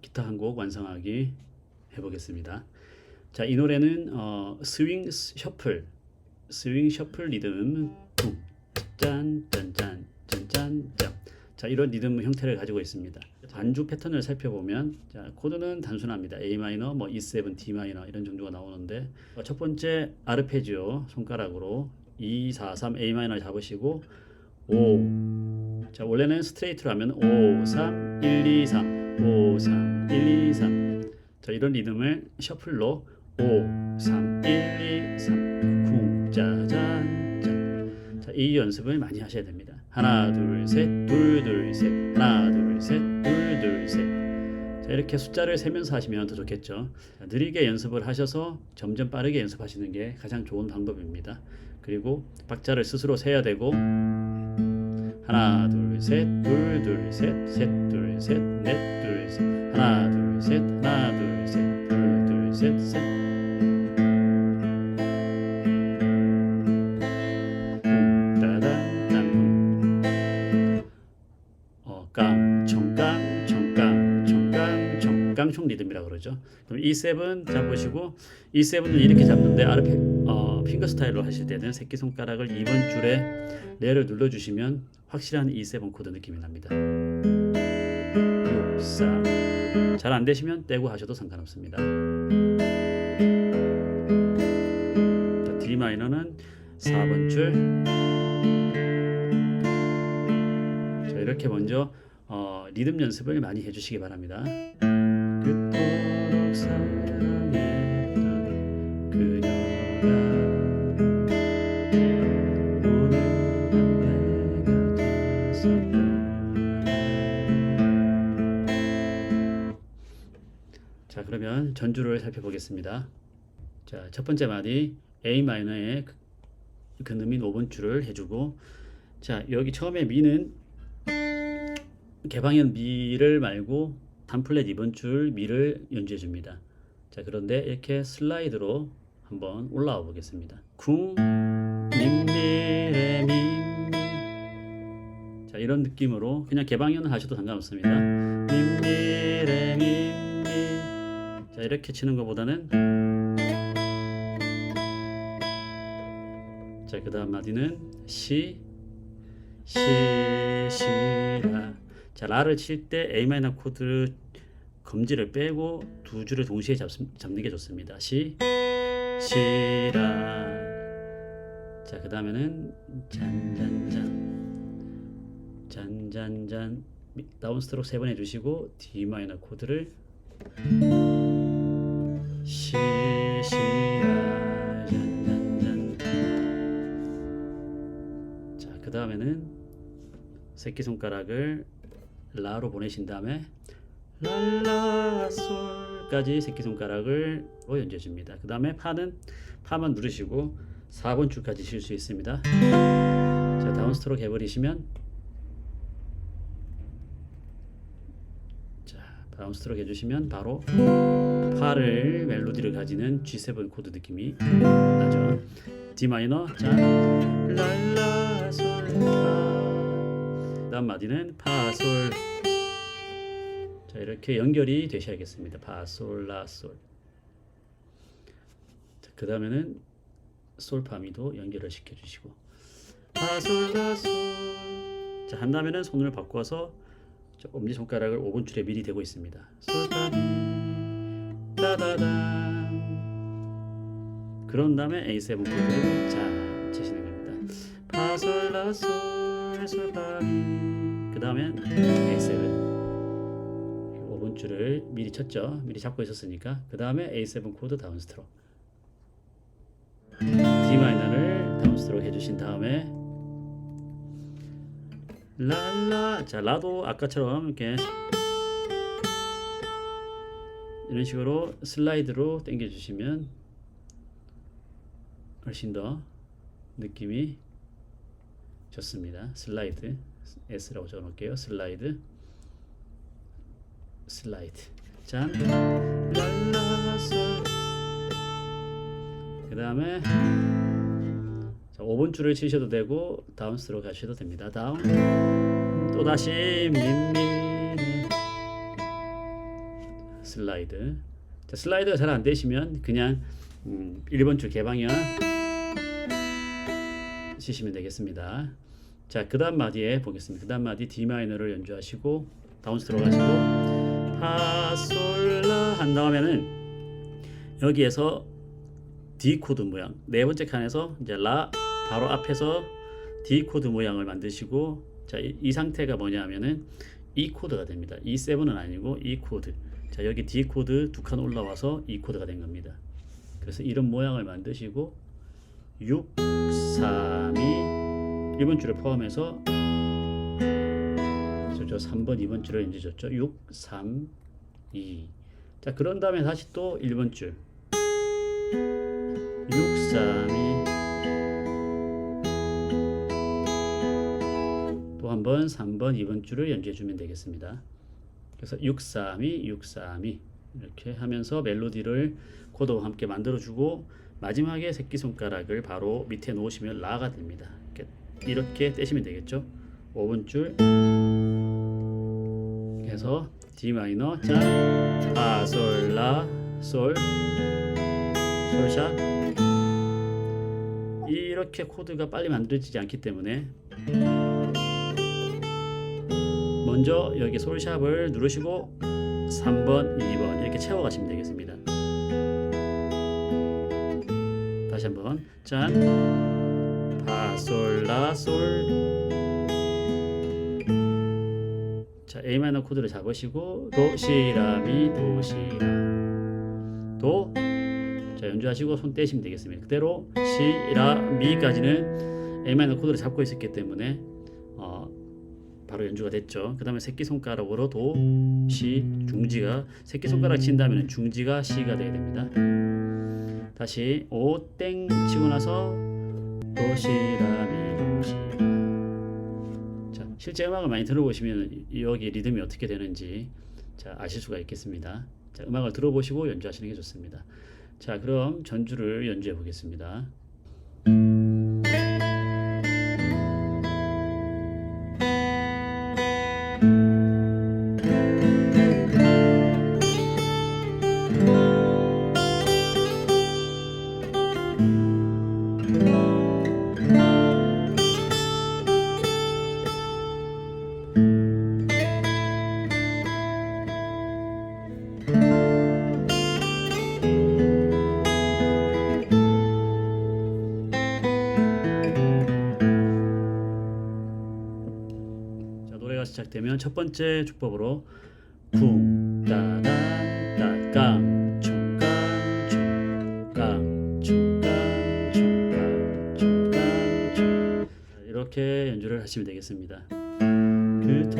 기타 한 곡 완성하기 해보겠습니다. 자, 이 노래는 어, 스윙 셔플, 스윙 셔플 리듬 짠짠 짠 짠 짠 짠 자 이런 리듬 형태를 가지고 있습니다. 반주 패턴을 살펴보면 자, 코드는 단순합니다. A 마이너, 뭐 E7, D 마이너 이런 정도가 나오는데 어, 첫 번째 아르페지오 손가락으로 2, 4, 3 A 마이너 잡으시고 5. 자 원래는 스트레이트로 하면 5, 3, 1, 2, 3, 5, 3, 1, 2, 3. 자 이런 리듬을 셔플로 5, 3, 1, 2, 3, 쿵, 짜잔, 짠. 자, 이 연습을 많이 하셔야 됩니다. 하나, 둘, 셋, 둘, 둘, 셋, 하나, 둘, 셋, 둘, 둘, 셋. 자, 이렇게 숫자를 세면서 하시면 더 좋겠죠. 자, 느리게 연습을 하셔서 점점 빠르게 연습하시는 게 가장 좋은 방법입니다. 그리고 박자를 스스로 세야 되고 하나, 둘, 셋, 둘, 둘, 셋, 셋, 둘, 셋, 넷, 둘, 셋, 하나, 둘, 셋, 하나, 둘, 셋, 둘, 둘, 셋, 셋. 따단 딴 어, 리듬이라 그러죠. 그럼 E7 잡으시고 E7을 이렇게 잡는데 아래 피, 어, 핑거 스타일로 하실 때는 새끼 손가락을 2번 줄에 레를 눌러 주시면 확실한 E7 코드 느낌이 납니다. 6, 4. 잘안 되시면 떼고 하셔도 상관없습니다. 자, D 마이너는 4번 줄. 자, 이렇게 먼저 어, 리듬 연습을 많이 해주시기 바랍니다. 전주를 살펴보겠습니다. 자 첫 번째 마디 A 마이너의 그- 근음인 5번 줄을 해주고 자 여기 처음에 미는 개방현 미를 말고 단플랫 2번 줄 미를 연주해 줍니다. 자 그런데 이렇게 슬라이드로 한번 올라와 보겠습니다. 쿵 민미레 민미 자 이런 느낌으로 그냥 개방현을 하셔도 상관없습니다. 자 이렇게 치는 것보다는 자 그 다음 마디는 시 시, 시 라. 자, 라를 칠 때 A 마이너 코드 검지를 빼고 두 줄을 동시에 잡, 잡는 게 좋습니다. 시, 시 라. 자, 그 다음에는 잔잔잔. 잔잔잔. 미- 다운 스트로크 세 번 해주시고 D 마이너 코드를 시. 자, 그 다음에는 새끼 손가락을 라로 보내신 다음에 랄라 솔까지 새끼 손가락을 로 연주해 줍니다. 그 다음에 파는 파만 누르시고 4번 줄까지 칠수 있습니다. 자, 다운 스트로크 해버리시면 자, 다운 스트로크 해주시면 바로 파를 멜로디를 가지는 G7 코드 느낌이 나죠. D 마이너 솔파 다음 마디는 파솔. 자 이렇게 연결이 되셔야겠습니다. 파솔라솔. 그 다음에는 솔파미도 연결을 시켜주시고. 파솔라솔. 자 한다면은 손을 바꿔서 자, 엄지손가락을 5번 줄에 미리 대고 있습니다. 따다단 그런 다음에 A7 코드를 자 치시는 겁니다. 파솔라솔 솔파미 그 다음엔 A7 5번 줄을 미리 쳤죠. 미리 잡고 있었으니까. 그 다음에 A7 코드 다운 스트로크 D 마이너를 다운 스트로크 해주신 다음에 랄라. 자 라도 아까처럼 이렇게 이런 식으로 슬라이드로 당겨 주시면 훨씬 더 느낌이 좋습니다. 슬라이드. S라고 적어 놓을게요. 슬라이드. 슬라이드. 짠. 랄라솔 그 다음에 자, 5번 줄을 치셔도 되고 다운 스트로 가셔도 됩니다. 다운 또 다시 민미 슬라이드. 자, 슬라이드가 잘 안 되시면 그냥 음, 1번 줄 개방이야 치시면 되겠습니다. 자, 그다음 마디에 보겠습니다. 그다음 마디 D 마이너를 연주하시고 다운 스트로 가시고 파솔라 한 다음에는 여기에서 D 코드 모양 네 번째 칸에서 이제 라 바로 앞에서 D 코드 모양을 만드시고 자, 이, 이 상태가 뭐냐면은 E 코드가 됩니다. E7은 아니고 E 코드. 자, 여기 D 코드 두 칸 올라와서 E 코드가 된 겁니다. 그래서 이런 모양을 만드시고 6 3이 1번 줄을 포함해서 저저 3번 2번 줄을 이제 줬죠. 6 3 2. 자, 그런 다음에 다시 또 1번 줄 6 3 2 또 한 번 3번 2번 줄을 연주해 주면 되겠습니다. 그래서 6 3 2 6 3 2 이렇게 하면서 멜로디를 코드와 함께 만들어 주고 마지막에 새끼손가락을 바로 밑에 놓으시면 라가 됩니다. 이렇게, 이렇게 떼시면 되겠죠. 5번 줄 해서 D 마이너 자 파솔라 솔 솔샤 이렇게 코드가 빨리 만들어지지 않기 때문에 먼저 여기 솔샵을 누르시고 3번, 2번 이렇게 채워 가시면 되겠습니다. 다시 한번. 짠. 파솔라솔. 자 A 마이너 코드를 잡으시고 도시라미 도시라. 도. 자 연주하시고 손 떼시면 되겠습니다. 그대로 시라미까지는 A 마이너 코드를 잡고 있었기 때문에 어, 바로 연주가 됐죠. 그 다음에 새끼 손가락으로 도, 시, 중지가 새끼 손가락 친다면 중지가 시가 되게 됩니다. 다시 오 땡 치고 나서 도시라미 도시라. 자 실제 음악을 많이 들어보시면 여기 리듬이 어떻게 되는지 자 아실 수가 있겠습니다. 자 음악을 들어보시고 연주하시는 게 좋습니다. 자 그럼 전주를 연주해 보겠습니다. 되면 첫 번째 주법으로 쿵 따단 총 이렇게 연주를 하시면 되겠습니다. 그토록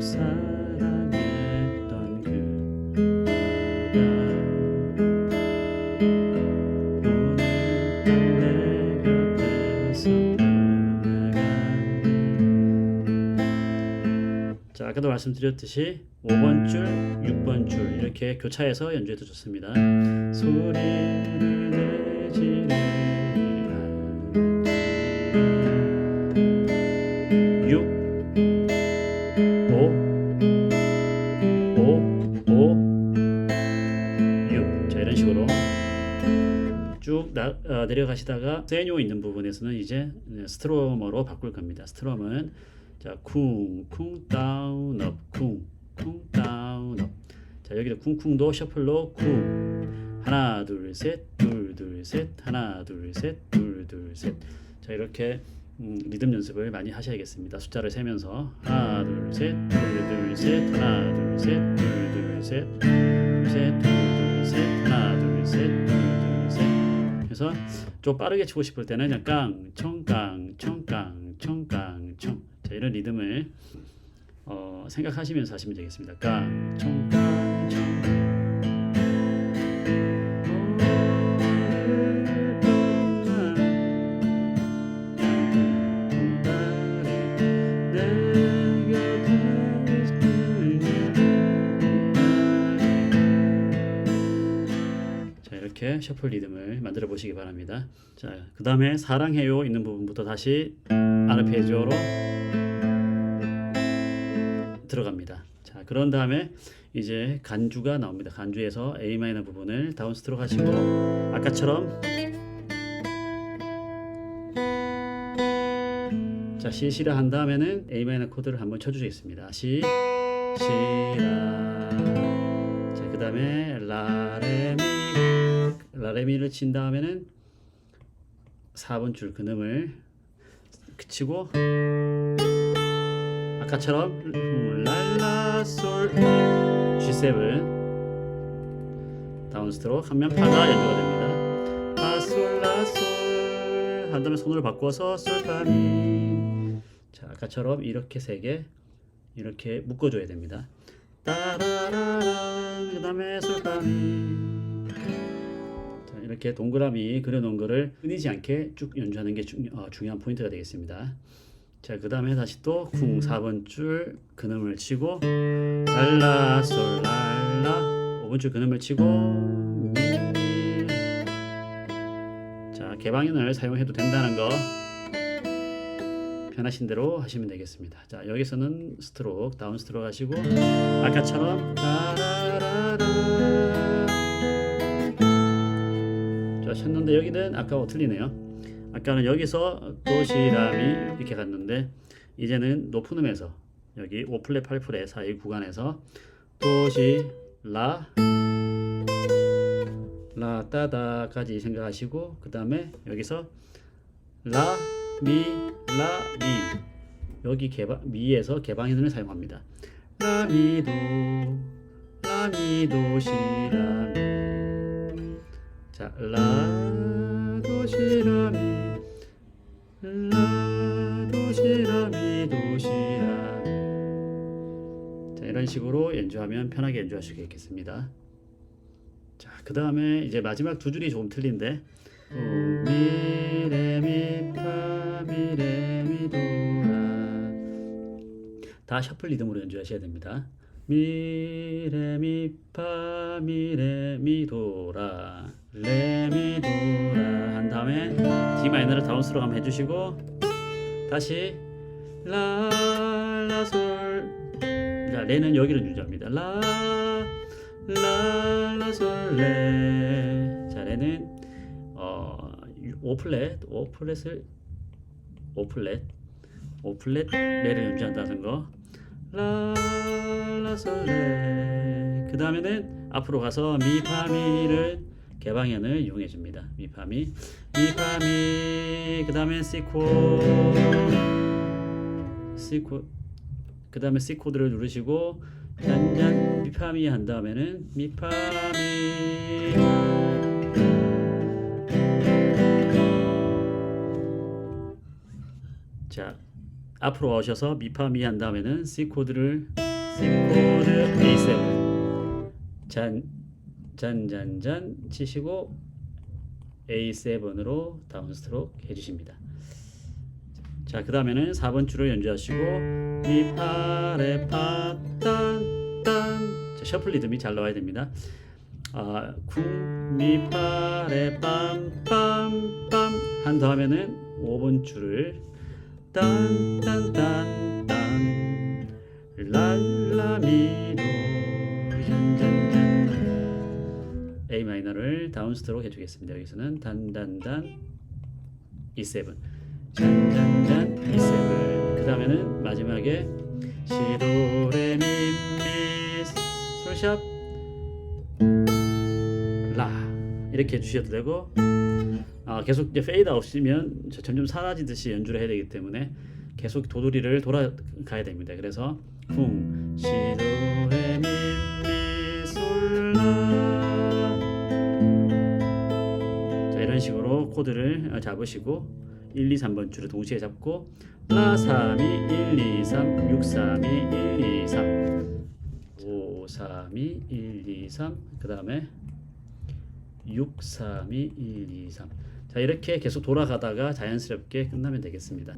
사랑했 말씀드렸듯이 5번 줄, 6번 줄 이렇게 교차해서 연주해도 좋습니다. 소리를 않지 6 5 5 5 6 자, 이런 식으로 쭉 나, 어, 내려가시다가 세뇨 있는 부분에서는 이제 스트로머로 바꿀 겁니다. 스트럼은 자, 쿵, 쿵, 다운, 업, 쿵, 쿵, 다운, 업. 자, 여기도 쿵쿵도 셔플로 쿵. 하나, 둘, 셋, 둘, 둘, 셋, 하나, 둘, 셋, 둘, 둘, 셋. 자, 이렇게 음, 리듬 연습을 많이 하셔야겠습니다. 숫자를 세면서 하나, 둘, 셋, 둘, 둘, 셋, 하나, 둘, 셋, 둘, 둘, 셋, 둘, 셋, 둘, 둘, 셋, 하나, 둘, 셋, 둘, 둘, 셋. 그래서 좀 빠르게 치고 싶을 때는 그냥 깡, 청, 깡, 청, 깡, 청, 깡, 청. 자, 이런 리듬을 어, 생각하시면서 하시면 되겠습니다. 청. 자 이렇게 셔플 리듬을 만들어 보시기 바랍니다. 자 그 다음에 사랑해요 있는 부분부터 다시 아르페지오로 들어갑니다. 자 그런 다음에 이제 간주가 나옵니다. 간주에서 A 마이너 부분을 다운 스트로크 하시고 아까처럼 자 C C라 한 다음에는 A 마이너 코드를 한번 쳐주겠습니다. C C라 자 그다음에 라레미 라레미를 친 다음에는 4번 줄 근음을 그치고 아까처럼 음, 솔 G7 다운 스트로크 하면 파가 연주가 됩니다. 파솔라솔 한 다음에 손으로 바꿔서 솔파미 자 아까처럼 이렇게 세 개 이렇게 묶어줘야 됩니다. 따라라라 그 다음에 솔파미 자, 이렇게 동그라미 그려놓은 거를 끊이지 않게 쭉 연주하는 게 중, 어, 중요한 포인트가 되겠습니다. 자, 그 다음에 다시 또쿵 4번 줄 근음을 치고 랄라 솔 랄라 5번 줄 근음을 치고 미. 자, 개방현을 사용해도 된다는 거 편하신 대로 하시면 되겠습니다. 자, 여기서는 스트로크 다운 스트로크 하시고 아까처럼 자, 쳤는데 여기는 아까와 틀리네요. 아까는 여기서 도시람이 이렇게 갔는데 이제는 높은 음에서 여기 5플랫 8플랫 사이 구간에서 도시 라 라따다까지 생각하시고 그 다음에 여기서 라 미 라 미 여기 개방 미에서 개방현을 사용합니다. 라미도 라미도 시라미 자 라 이런 식으로 연주하면 편하게 연주할 수 있겠습니다. 자 그 다음에 이제 마지막 두 줄이 조금 틀린데. 다 셔플 리듬으로 연주하셔야 됩니다. 미레미파 미레미도라. 레미도라. 한 다음에 D 마이너를 다운 스로 한번 해주시고 다시 라라솔 자 레는 여기를 유지합니다. 라 라 라 솔 레. 자 레는 어 5플랫 5플랫을 5플랫 5플랫 레를 연주한다는 거. 라 라 솔 레. 그 다음에는 앞으로 가서 미 파 미를 개방현을 이용해 줍니다. 미파미. 미파미. 그 다음에 C코. C코 그 다음에 C 코드를 누르시고 짠짠 미파미 한 다음에는 미파미 자 앞으로 오셔서 미파미 한 다음에는 C 코드를 C 코드 A7 짠 짠짠짠 치시고 A7으로 다운 스트로크 해주십니다. 자, 그 다음에는 4번 줄을 연주하시고 미파레 파딴 딴. 자, 셔플 리듬이 잘 나와야 됩니다. 아, 쿵 미파레 빰빰빰. 한 다음에는 5번 줄을 딴딴딴딴. 랄라미도 A 마이너를 다운 스트로크 해주겠습니다. 여기서는 단단단. E7 잔잔잔 E7 그 다음에는 마지막에 시도레미미 솔샵. 라. 이렇게 해주셔도 되고 아, 계속 이제 페이드 없으면 점점 사라지듯이 연주를 해야 되기 때문에 계속 도돌이를 돌아가야 됩니다. 그래서 쿵. 시도레미미 솔라. 자 이런 식으로 코드를 잡으시고 1, 2, 3번 줄을 동시에 잡고 라 3, 2, 1, 2, 3, 6, 3, 2, 1, 2, 3 5, 3, 2, 1, 2, 3그 다음에 6, 3, 2, 1, 2, 3자 이렇게 계속 돌아가다가 자연스럽게 끝나면 되겠습니다.